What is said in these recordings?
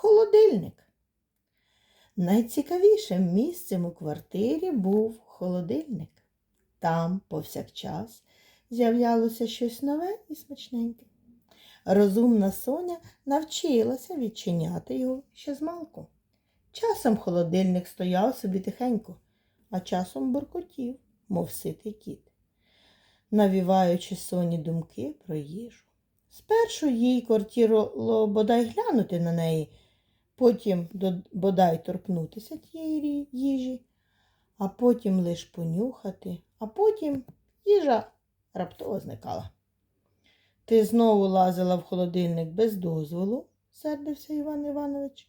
холодильник. Найцікавішим місцем у квартирі був холодильник. Там повсякчас з'являлося щось нове і смачненьке. Розумна Соня навчилася відчиняти його ще змалку. Часом холодильник стояв собі тихенько, а часом буркотів, мов ситий кіт, навіваючи Соні думки про їжу. Спершу їй кортіло бодай глянути на неї, потім бодай торкнутися тієї їжі, а потім лиш понюхати, а потім їжа раптово зникала. Ти знову лазила в холодильник без дозволу, сердився Іван Іванович.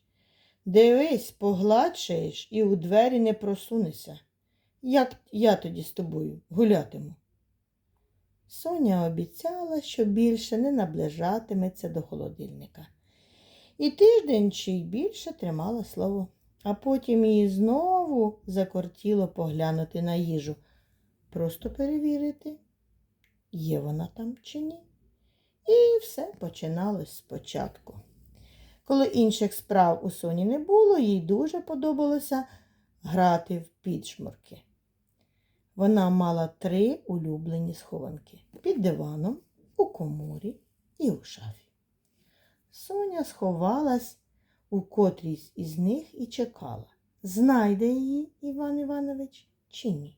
Дивись, погладшаєш і у двері не просунешся. Як я тоді з тобою гулятиму? Соня обіцяла, що більше не наближатиметься до холодильника. І тиждень чи й більше тримала слово, а потім їй знову закортіло поглянути на їжу. Просто перевірити, є вона там чи ні. І все починалось спочатку. Коли інших справ у Соні не було, їй дуже подобалося грати в підшмурки. Вона мала три улюблені схованки під диваном, у коморі і у шафі. Соня сховалась у котрійсь із них і чекала, знайде її Іван Іванович чи ні.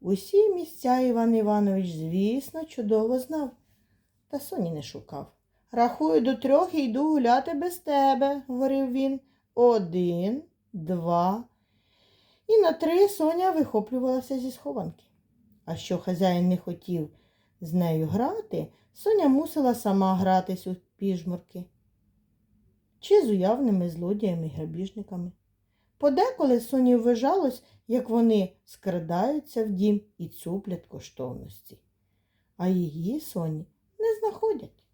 Усі місця Іван Іванович, звісно, чудово знав, та Соні не шукав. Рахую до трьох і йду гуляти без тебе, говорив він. Один, два. І на три Соня вихоплювалася зі схованки. А що хазяїн не хотів з нею грати, Соня мусила сама гратись у піжмурки чи з уявними злодіями і грабіжниками. Подеколи Соні вважалось, як вони скрадаються в дім і цуплять коштовності, а її Соні не знаходять.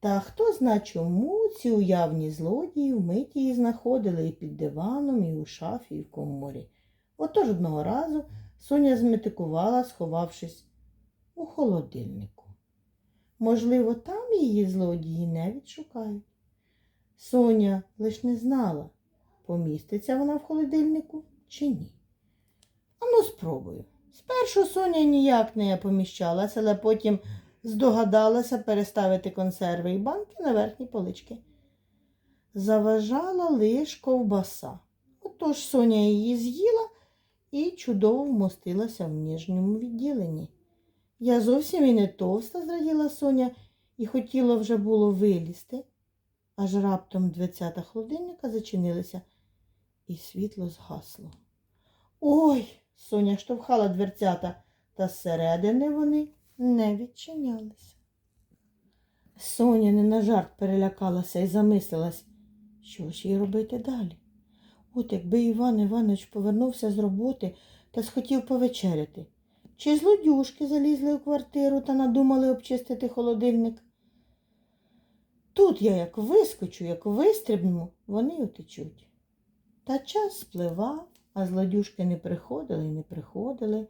Та хто зна чому ці уявні злодії вмить її знаходили і під диваном, і у шафі, і в коморі. Отож одного разу Соня зметикувала, сховавшись у холодильнику. Можливо, там її злодії не відшукають. Соня лиш не знала, поміститься вона в холодильнику чи ні. Ану, спробую. Спершу Соня ніяк не поміщалася, але потім здогадалася переставити консерви і банки на верхні полички. Заважала лиш ковбаса. Отож Соня її з'їла і чудово вмостилася в ніжньому відділенні. Я зовсім і не товста, зраділа Соня, і хотіла вже було вилізти, аж раптом дверцята холодильника зачинилися, і світло згасло. Ой, Соня штовхала дверцята, та зсередини вони не відчинялися. Соня не на жарт перелякалася і замислилась, що ж їй робити далі. От якби Іван Іванович повернувся з роботи та схотів повечеряти. Чи злодюшки залізли у квартиру та надумали обчистити холодильник? Тут я як вискочу, як вистрибну, вони утечуть. Та час спливав, а злодюшки не приходили і не приходили.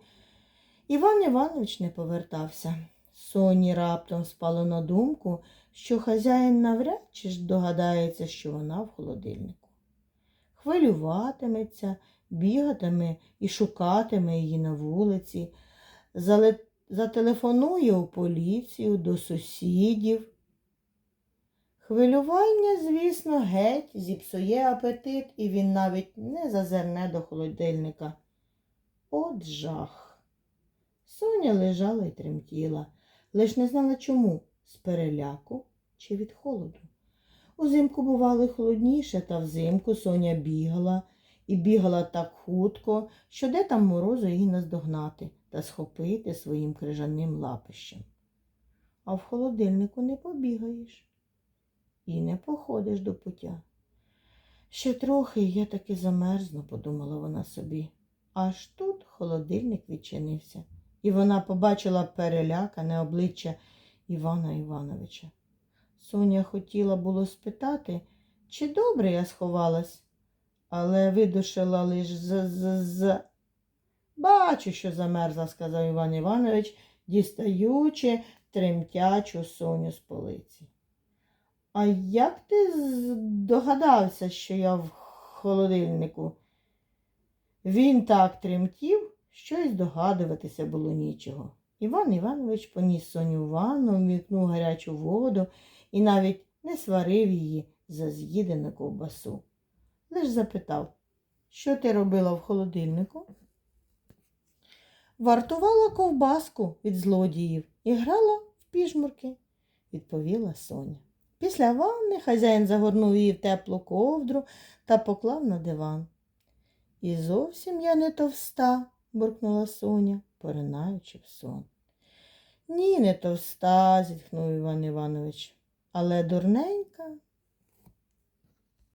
Іван Іванович не повертався. Соні раптом спало на думку, що хазяїн навряд чи ж догадається, що вона в холодильнику. Хвилюватиметься, бігатиме і шукатиме її на вулиці, зателефонує у поліцію, до сусідів. Хвилювання, звісно, геть зіпсує апетит, і він навіть не зазирне до холодильника. От жах. Соня лежала і тремтіла, лиш не знала чому з переляку чи від холоду. Узимку бувало холодніше, та взимку Соня бігала і бігала так хутко, що де там морозу її наздогнати та схопити своїм крижаним лапищем. А в холодильнику не побігаєш і не походиш до пуття. Ще трохи я таки замерзну, подумала вона собі. Аж тут холодильник відчинився, і вона побачила перелякане обличчя Івана Івановича. Соня хотіла було спитати, чи добре я сховалась, але видушила лиш з з з. Бачу, що замерзла, сказав Іван Іванович, дістаючи тремтячу Соню з полиці. А як ти здогадався, що я в холодильнику? Він так тремтів, що й здогадуватися було нічого. Іван Іванович поніс Соню в ванну, вмікнув гарячу воду і навіть не сварив її за з'їдену ковбасу. Лиш запитав, що ти робила в холодильнику? Вартувала ковбаску від злодіїв і грала в піжмурки, відповіла Соня. Після ванни хазяїн загорнув її в теплу ковдру та поклав на диван. І зовсім я не товста, буркнула Соня, поринаючи в сон. Ні, не товста, зітхнув Іван Іванович, але дурненька